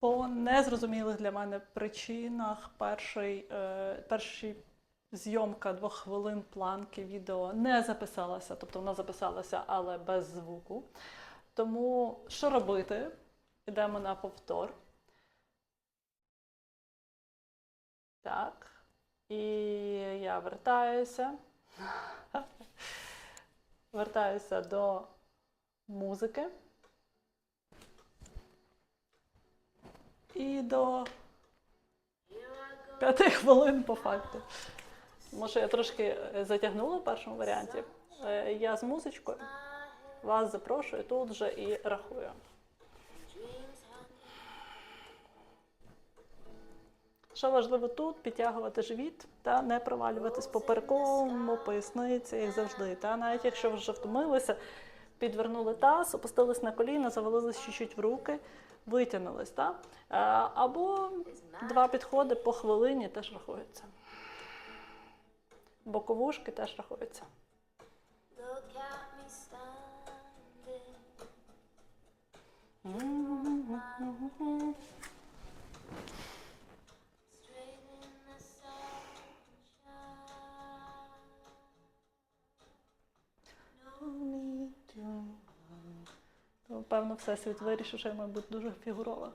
По незрозумілих для мене причинах перший, е, перший зйомка двох хвилин планки відео не записалася, тобто вона записалася, але без звуку. Тому що робити? Йдемо на повтор. Так. І я вертаюся. Вертаюся до музики. І до п'яти хвилин по факту. Може, я трошки е, затягнула в першому варіанті. Е, Я з музичкою вас запрошую тут же і рахую. Що важливо тут підтягувати живіт та не провалюватись по поперековому поясниці, як завжди. Та навіть якщо вже втомилися, підвернули таз, опустились на коліна, завалились чуть-чуть в руки, витягнулись. Та? Е, Або два підходи по хвилині теж рахуються. Боковушки теж рахуються. Певно, всесвіт вирішив, що я маю бути дуже фігурова.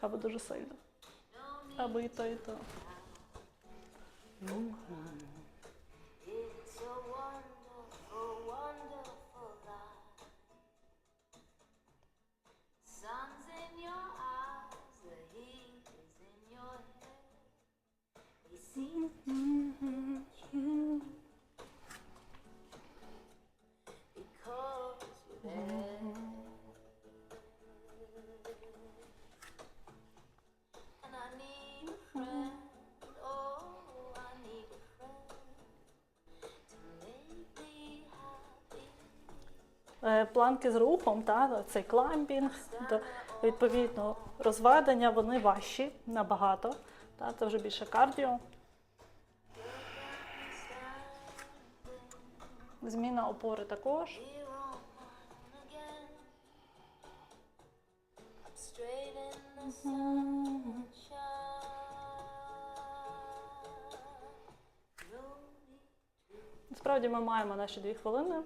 Або дуже сильно. Або і то, і то. Планки з рухом, та, цей клампінг, то, відповідно, розведення, вони важчі набагато. Та, це вже більше кардіо. Зміна опори також. Насправді ми маємо наші дві хвилини.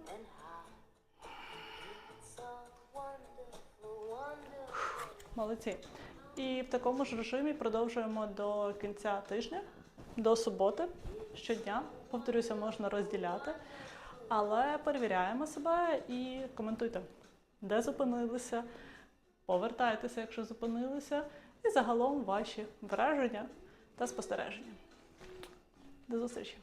Молодці. І в такому ж режимі продовжуємо до кінця тижня, до суботи, щодня. Повторюся, можна розділяти. Але перевіряємо себе і коментуйте, де зупинилися, повертайтеся, якщо зупинилися, і загалом ваші враження та спостереження. До зустрічі!